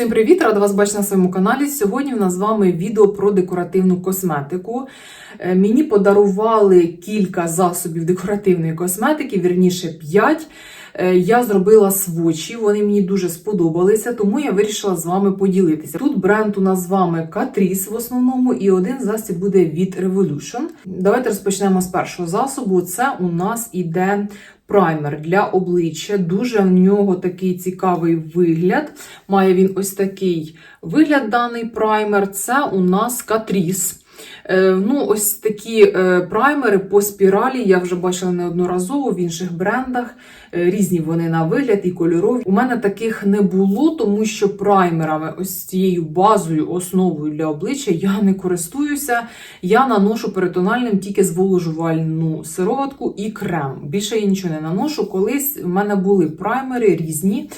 Всім привіт! Рада вас бачити на своєму каналі. Сьогодні в нас з вами відео про декоративну косметику. Е, Мені подарували кілька засобів декоративної косметики, вірніше 5. Я зробила свочі, вони мені дуже сподобалися, тому я вирішила з вами поділитися. Тут бренд у нас з вами Catrice в основному, і один засіб буде від Revolution. Давайте розпочнемо з першого засобу. Це у нас іде праймер для обличчя. Дуже в нього такий цікавий вигляд. Має він ось такий вигляд, даний праймер. Це у нас Catrice. Е, Ну, ось такі е, праймери по спіралі я вже бачила неодноразово в інших брендах. Е, Різні вони на вигляд і кольорові. У мене таких не було, тому що праймерами, ось цією базою, основою для обличчя я не користуюся. Я наношу перитональним тільки зволожувальну сироватку і крем. Більше я нічого не наношу. Колись в мене були праймери різні.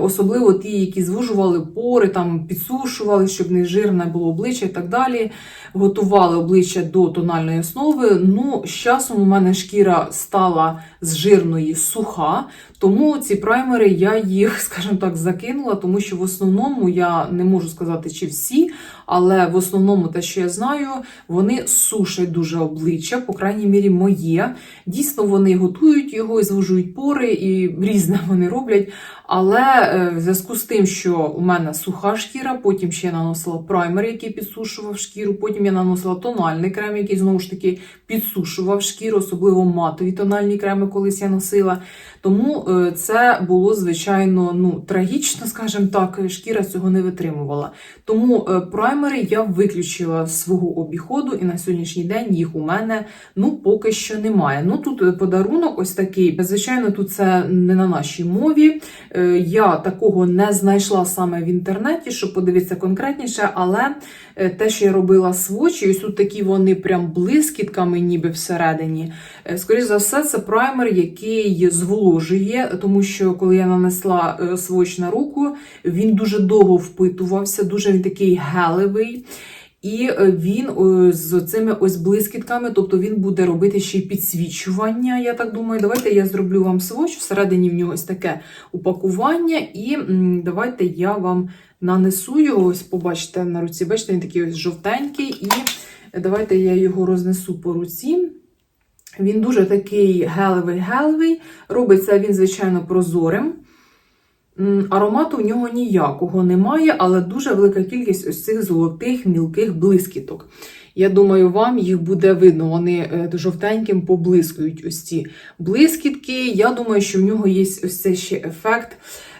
Особливо ті, які звужували пори, там підсушували, щоб не жирне було обличчя і так далі. Готували обличчя до тональної основи. Ну, з часом у мене шкіра стала з жирної суха, тому ці праймери я їх, скажімо так, закинула, тому що в основному я не можу сказати, чи всі, але в основному те, що я знаю, вони сушать дуже обличчя, по крайній мірі, моє. Дійсно, вони готують його і звужують пори, і різне вони роблять. Але е, в зв'язку з тим, що у мене суха шкіра, потім ще я наносила праймер, який підсушував шкіру, потім я наносила тональний крем, який знову ж таки підсушував шкіру, особливо матові тональні креми, колись я носила. Тому е, це було звичайно ну трагічно, скажімо так, шкіра цього не витримувала. Тому е, праймери я виключила з свого обіходу, і на сьогоднішній день їх у мене ну поки що немає. Ну тут е, подарунок ось такий. Звичайно, тут це не на нашій мові. Я такого не знайшла саме в інтернеті, щоб подивитися конкретніше, але те, що я робила свочі, ось тут такі вони прям блискітками, ніби всередині. Е, Скоріше за все, це праймер, який зволожує, тому що коли я нанесла е, своч на руку, він дуже довго впитувався, дуже він такий гелевий. І е, він е, з цими ось блискітками, тобто він буде робити ще й підсвічування. Я так думаю, давайте я зроблю вам своч. Всередині в нього ось таке упакування, і давайте я вам нанесу його. Ось побачите на руці. Бачите, він такий ось жовтенький, і давайте я його рознесу по руці. Він дуже такий гелевий-гелевий. Робиться він, звичайно, прозорим. Аромату в нього ніякого немає, але дуже велика кількість ось цих золотих мілких блискіток. Я думаю, вам їх буде видно. Вони е, жовтеньким поблискують ось ці блискітки. Я думаю, що в нього є ось цей ще ефект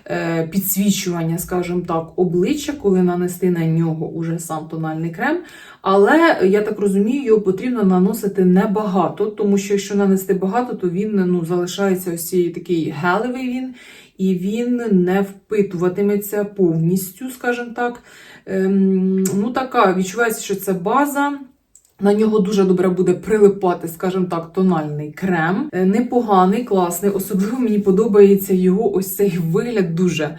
е, підсвічування, скажімо так, обличчя, коли нанести на нього уже сам тональний крем. Але я так розумію, його потрібно наносити небагато, тому що якщо нанести багато, то він ну, залишається ось цей такий гелевий він і він не впитуватиметься повністю, скажімо так. Ем, ну, така, відчувається, що це база. На нього дуже добре буде прилипати, скажімо так, тональний крем. Е, Непоганий, класний. Особливо мені подобається його ось цей вигляд дуже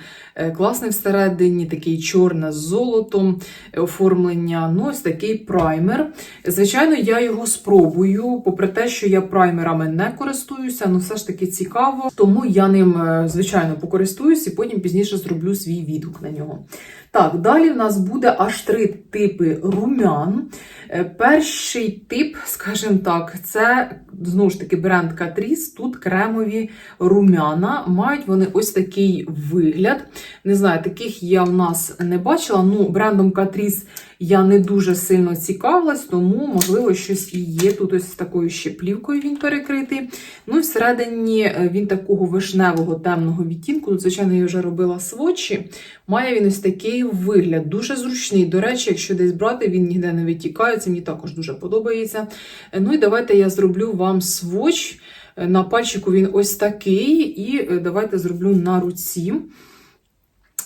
класний всередині, такий чорне з золотом е, оформлення. Ну, ось такий праймер. Звичайно, я його спробую, попри те, що я праймерами не користуюся, але все ж таки цікаво. Тому я ним, е, звичайно, покористуюсь і потім пізніше зроблю свій відгук на нього. Так, далі в нас буде аж три типи румян. Е, Перший тип, скажімо так, це знову ж таки бренд Catrice. Тут кремові румяна. Мають вони ось такий вигляд. Не знаю, таких я в нас не бачила. Ну, брендом Catrice я не дуже сильно цікавилась, тому, можливо, щось і є. Тут ось такою ще плівкою він перекритий. Ну і всередині е, він такого вишневого темного відтінку. Тут, звичайно, я вже робила свочі. Має він ось такий вигляд, дуже зручний. До речі, якщо десь брати, він ніде не витікає. Це мені також дуже подобається. Е, Ну і давайте я зроблю вам своч. Е, На пальчику він ось такий, і давайте зроблю на руці.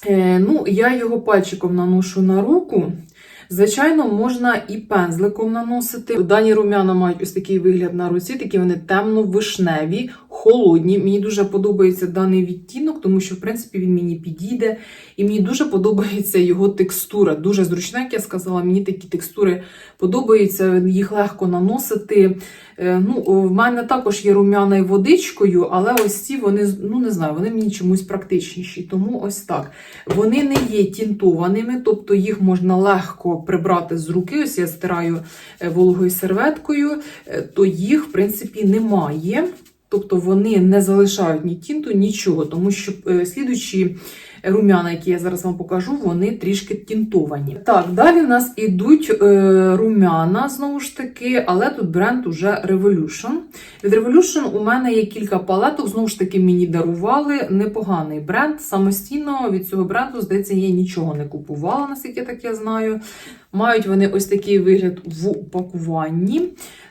Е, Ну, я його пальчиком наношу на руку. Звичайно, можна і пензликом наносити. Дані рум'яна мають ось такий вигляд на руці, такі вони темно-вишневі, холодні. Мені дуже подобається даний відтінок, тому що, в принципі, він мені підійде. І мені дуже подобається його текстура. Дуже зручна, як я сказала, мені такі текстури подобаються, їх легко наносити. Е, Ну, в мене також є румяна і водичкою, але ось ці вони, ну не знаю, вони мені чомусь практичніші. Тому ось так. Вони не є тінтованими, тобто їх можна легко прибрати з руки. Ось я стираю е, вологою серветкою, е, то їх, в принципі, немає. Тобто вони не залишають ні тінту, нічого, тому що е, слідуючі румяна, які я зараз вам покажу, вони трішки тінтовані. Так, далі в нас ідуть е, румяна, знову ж таки, але тут бренд уже Revolution. Від Revolution у мене є кілька палеток, знову ж таки, мені дарували непоганий бренд. Самостійно від цього бренду, здається, я нічого не купувала, наскільки так я знаю. Мають вони ось такий вигляд в упакуванні.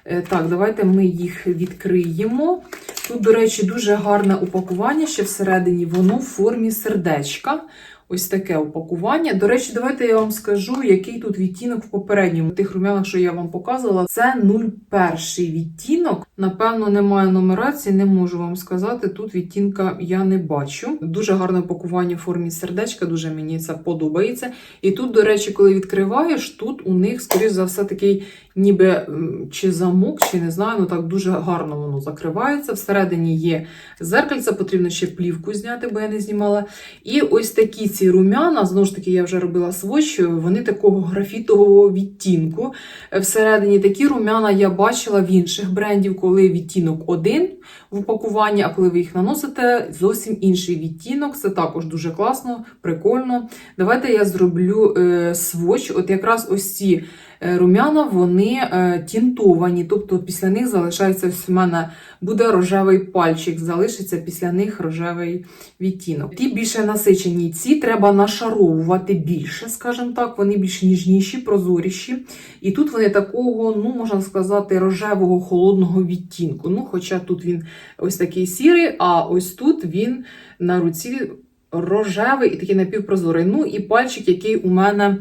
Е, Так, давайте ми їх відкриємо. Тут, до речі, дуже гарне упакування ще всередині, воно в формі сердечка. Ось таке упакування. До речі, давайте я вам скажу, який тут відтінок в попередньому тих румянах, що я вам показувала. Це 01 відтінок. Напевно, немає нумерації, не можу вам сказати. Тут відтінка я не бачу. Дуже гарне упакування в формі сердечка, дуже мені це подобається. І тут, до речі, коли відкриваєш, тут у них, скоріш за все, такий ніби чи замок, чи не знаю, ну так дуже гарно воно закривається. Всередині є зеркальце, потрібно ще плівку зняти, бо я не знімала. І ось такі ці румяна, знову ж таки, я вже робила сводч, вони такого графітового відтінку. Всередині такі румяна я бачила в інших брендів, коли відтінок один в упакуванні, а коли ви їх наносите, зовсім інший відтінок. Це також дуже класно, прикольно. Давайте я зроблю е, сводч. От якраз ось ці румяна, вони е, тінтовані, тобто після них залишається ось у мене буде рожевий пальчик, залишиться після них рожевий відтінок. Ті більше насичені, ці треба нашаровувати більше, скажімо так, вони більш ніжніші, прозоріші. І тут вони такого, ну можна сказати, рожевого холодного відтінку. Ну, хоча тут він ось такий сірий, а ось тут він на руці рожевий і такий напівпрозорий. Ну і пальчик, який у мене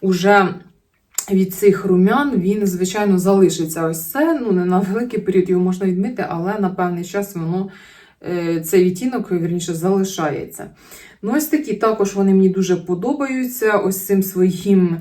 уже від цих румян, він, звичайно, залишиться ось це. Ну, не на великий період його можна відмити, але на певний час воно е, цей відтінок, вірніше, залишається. Ну, ось такі також вони мені дуже подобаються. Ось цим своїм.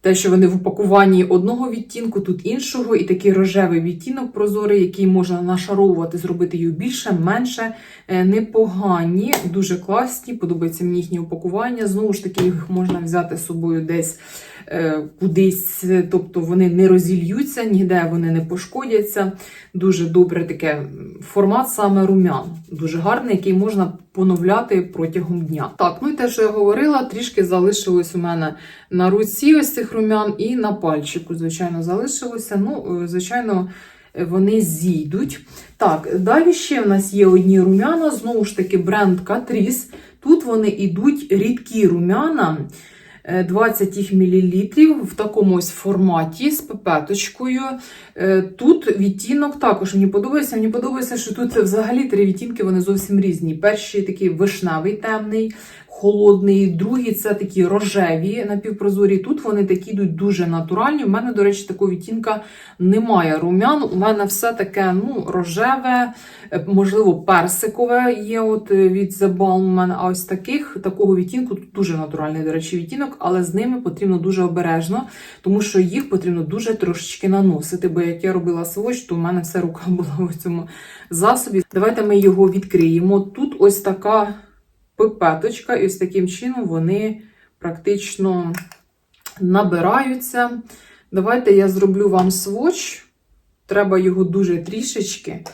Те, що вони в упакуванні одного відтінку, тут іншого, і такий рожевий відтінок прозорий, який можна нашаровувати, зробити її більше, менше. Е, Непогані, дуже класні, подобається мені їхнє упакування. Знову ж таки, їх можна взяти з собою десь е, кудись, тобто вони не розільються, ніде вони не пошкодяться. Дуже добре таке формат саме румян. Дуже гарний, який можна поновляти протягом дня. Так, ну і те, що я говорила, трішки залишилось у мене на руці ось цих румян і на пальчику, звичайно, залишилося. Ну, е, звичайно, е, вони зійдуть. Так, далі ще в нас є одні румяна, знову ж таки, бренд Catrice. Тут вони йдуть рідкі румяна. Е, 20 їх мл в такому ось форматі з пипеточкою. Е, Тут відтінок також мені подобається. Мені подобається, що тут взагалі три відтінки вони зовсім різні. Перший такий вишневий темний, холодний, другий це такі рожеві напівпрозорі. Тут вони такі йдуть дуже натуральні. У мене, до речі, такого відтінка немає румян. У мене все таке ну, рожеве, е, можливо, персикове є от е, від The Balm. А ось таких такого відтінку тут дуже натуральний, до речі, відтінок, але з ними потрібно дуже обережно, тому що їх потрібно дуже трошечки наносити. Бо як я робила сводч, то у мене вся рука була в цьому засобі. Давайте ми його відкриємо. Тут ось така пипеточка, і ось таким чином вони практично набираються. Давайте я зроблю вам сводч. Треба його дуже трішечки.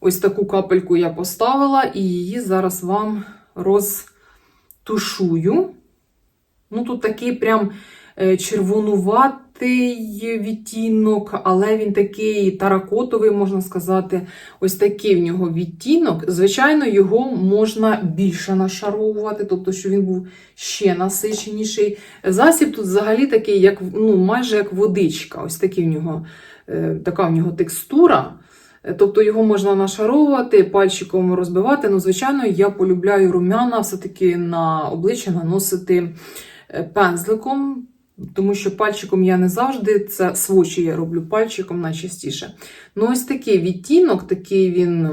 Ось таку капельку я поставила, і її зараз вам розтушую. Ну, тут такий прям е, червонуватий відтінок, але він такий таракотовий, можна сказати. Ось такий в нього відтінок. Звичайно, його можна більше нашаровувати, тобто, що він був ще насиченіший. Засіб тут взагалі такий, як, ну, майже як водичка. Ось такий в нього, е, така в нього текстура. Тобто його можна нашаровувати, пальчиком розбивати. Ну, звичайно, я полюбляю румяна все-таки на обличчя наносити пензликом, тому що пальчиком я не завжди, це свочі я роблю пальчиком найчастіше. Ну, ось такий відтінок, такий він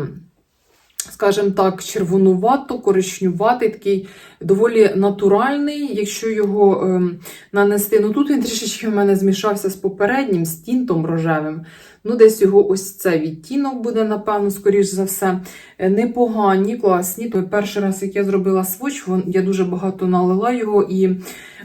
скажімо так, червонувато, коричнюватий, такий доволі натуральний, якщо його ем, нанести. Ну тут він трішечки в мене змішався з попереднім, з тінтом рожевим. Ну, десь його ось цей відтінок буде, напевно, скоріш за все. Е, Непогані, класні. То перший раз, як я зробила сводч, я дуже багато налила його, і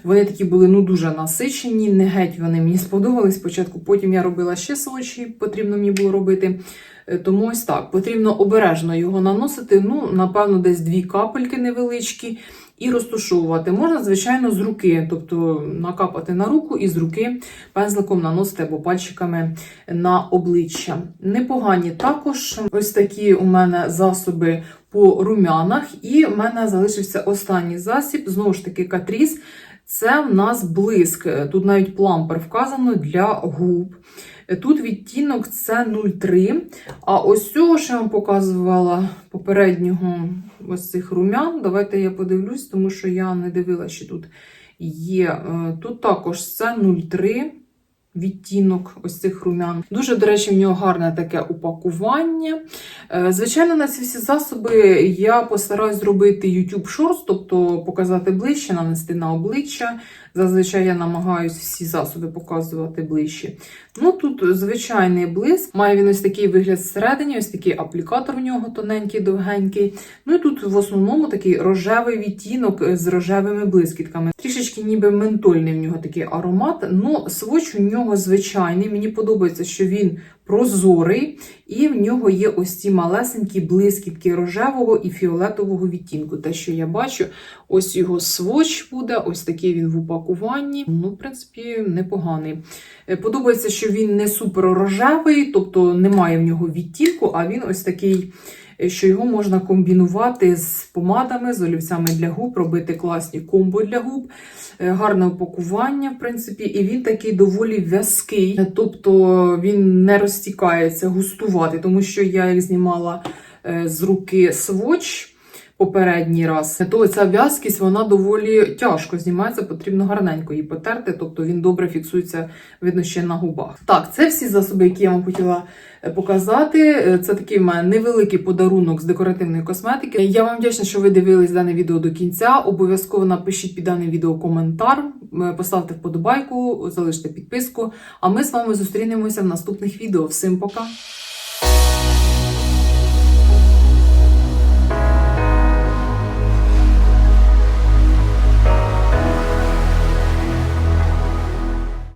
вони такі були ну дуже насичені. Не геть вони мені сподобались спочатку. Потім я робила ще сводчі, потрібно мені було робити. Е, Тому ось так, потрібно обережно його наносити. Ну, напевно, десь дві капельки невеличкі. І розтушовувати. Можна, звичайно, з руки, тобто накапати на руку і з руки пензликом наносити або пальчиками на обличчя. Непогані також ось такі у мене засоби по румянах. І в мене залишився останній засіб, знову ж таки, катріс. Це в нас блиск. Тут навіть плампер вказано для губ. Тут відтінок це 0,3. А ось цього, що я вам показувала попереднього ось цих румян. Давайте я подивлюсь, тому що я не дивилася, що тут є. Е, Тут також це 0,3 відтінок ось цих румян. Дуже, до речі, в нього гарне таке упакування. Е, Звичайно, на ці всі засоби я постараюсь зробити YouTube Shorts, тобто показати ближче, нанести на обличчя. Зазвичай я намагаюсь всі засоби показувати ближче. Ну тут звичайний блиск. Має він ось такий вигляд всередині, ось такий аплікатор в нього тоненький, довгенький. Ну і тут в основному такий рожевий відтінок з рожевими блискітками. Трішечки ніби ментольний в нього такий аромат. Ну, сводч у нього звичайний. Мені подобається, що він прозорий, і в нього є ось ці малесенькі блискітки рожевого і фіолетового відтінку. Те, що я бачу, ось його сводч буде, ось такий він в упакуванні. Ну, в принципі, непоганий. Е, Подобається, що він не супер рожевий, тобто немає в нього відтінку, а він ось такий, що його можна комбінувати з помадами, з олівцями для губ, робити класні комбо для губ. Е, Гарне упакування, в принципі, і він такий доволі в'язкий, тобто він не розтікається густувати, тому що я їх знімала е, з руки сводч попередній раз, то ця в'язкість вона доволі тяжко знімається, потрібно гарненько її потерти, тобто він добре фіксується, видно, ще на губах. Так, це всі засоби, які я вам хотіла е, показати. Е, Це такий в мене невеликий подарунок з декоративної косметики. Я вам вдячна, що ви дивились дане відео до кінця. Обов'язково напишіть під дане відео коментар, е, поставте вподобайку, залиште підписку. А ми з вами зустрінемося в наступних відео. Всім пока!